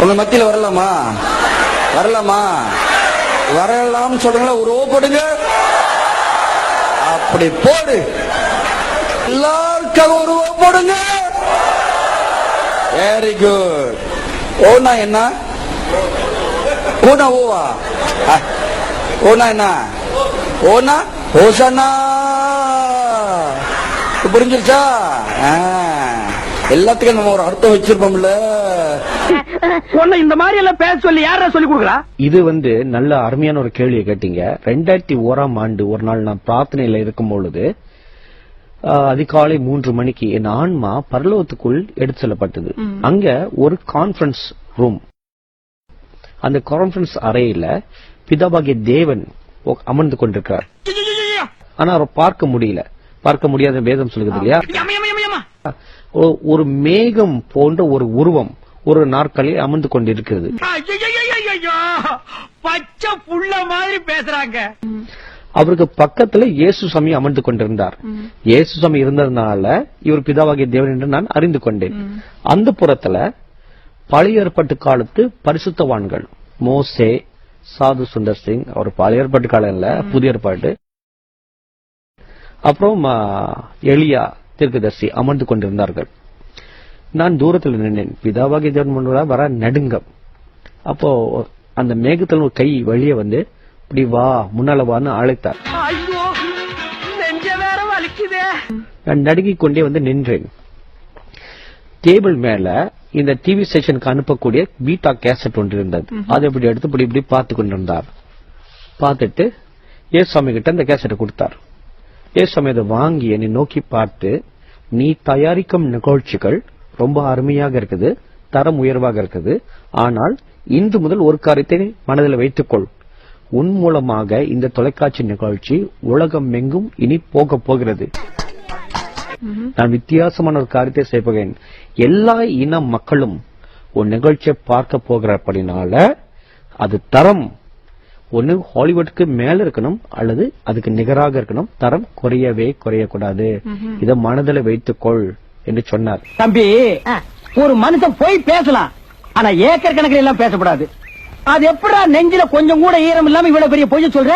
உங்க மத்தியில வரலாமா? வரலாமா? வரலாம்னு சொல்றீங்களா? ஒரு ஓ போடுங்க. அப்படி போடு. எல்லாருக்காக ஒரு ஓ போடுங்க. வெரி குட் ஓனா என்ன? ஓனா ஓவா? ஓனா என்ன? ஓனா? ஓசனா புரிஞ்சிருச்சா? ஆ, எல்லாத்துக்கும் நம்ம ஒரு அர்த்தம் வச்சிருப்போம்ல. சொன்ன இந்த மாதிரி எல்லாம் பேச சொல்லி யாரா சொல்லி கொடுக்குறா? இது வந்து நல்ல அருமையான ஒரு கேள்வியை கேட்டீங்க. ரெண்டாயிரத்தி ஓராம் ஆண்டு ஒரு நாள் நான் பிரார்த்தனையில இருக்கும் பொழுது அதிகாலை மூன்று மணிக்கு என் ஆன்மா பரலோகத்துக்குள் எடுத்து செல்லப்பட்டது. அங்க ஒரு கான்ஃபரன்ஸ் ரூம் அந்த கான்ஃபரன்ஸ் அறையில பிதாபாகிய தேவன் அமர்ந்து கொண்டிருக்கிறார். ஆனா அவரை பார்க்க முடியல. பார்க்க முடியாத வேதம் சொல்லுது இல்லையா? ஒரு மேகம் போன்ற ஒரு உருவம். ஒரு நாற்காலியில் அமர்ந்து கொண்டிருக்கிறது. பச்சை புள்ள மாதிரி பேசுறாங்க. அவருக்கு பக்கத்துல இயேசு சாமி அமர்ந்து கொண்டிருந்தார். இயேசு சாமி இருந்ததுனால இவர் பிதாவாகிய தேவன் என்று நான் அறிந்து கொண்டேன். அந்த புறத்துல பழைய ஏற்பாட்டு காலத்து பரிசுத்தவான்கள் மோசே சாது சுந்தர் சிங் அவர் பழைய ஏற்பாட்டு காலம் இல்ல புதிய ஏற்பாடு. அப்புறம் ஆ, எலியா தீர்க்கதரிசி அமர்ந்து கொண்டிருந்தார்கள். நான் தூரத்தில் நின்றேன் பிதாவாகிய தேவன் முன்னால வர நடுங்கம். அப்போ அந்த மேகத்தில் ஒரு கை வெளியே வந்து இப்படி வா முன்னால வான்னு அழைத்தார். நான் நடுங்கிக் கொண்டே வந்து நின்றேன். டேபிள் மேல இந்த டிவி ஸ்டேஷனுக்கு அனுப்பக்கூடிய பீட்டா கேசட் ஒன்று இருந்தது. அதை இப்படி எடுத்து இப்படி இப்படி பார்த்து கொண்டிருந்தார். பார்த்துட்டு ஏசுவாமி கிட்ட அந்த கேசட்டை கொடுத்தார். ஏசுவாமி அதை வாங்கி என்னை நோக்கி பார்த்து நீ தயாரிக்கும் நிகழ்ச்சிகள் ரொம்ப அருமையாக இருக்குது தரம் உயர்வாக இருக்குது. ஆனால் இன்று முதல் ஒரு காரியத்தை மனதில் வைத்துக்கொள். உன் மூலமாக இந்த தொலைக்காட்சி நிகழ்ச்சி உலகம் எங்கும் இனி போக போகிறது. நான் வித்தியாசமான ஒரு காரியத்தை செய்ய போகிறேன். எல்லா இன மக்களும் ஒரு நிகழ்ச்சியை பார்க்க போகிறபடினால அது தரம். ஒண்ணு ஹாலிவுட்க்கு மேல இருக்கணும் அல்லது அதுக்கு நிகராக இருக்கணும். தரம் குறையவே குறையக்கூடாது. இதை மனதில் வைத்துக்கொள். என்று சொன்னார். தம்பி ஒரு மனுஷன் போய் பேசலாம் ஆனா ஏக்கர் கணக்கில் எல்லாம் பேசக்கூடாது. அது எப்படா நெஞ்சில கொஞ்சம் கூட ஈரம் இல்லாம இவ்வளவு பெரிய பொய்ய சொல்ற?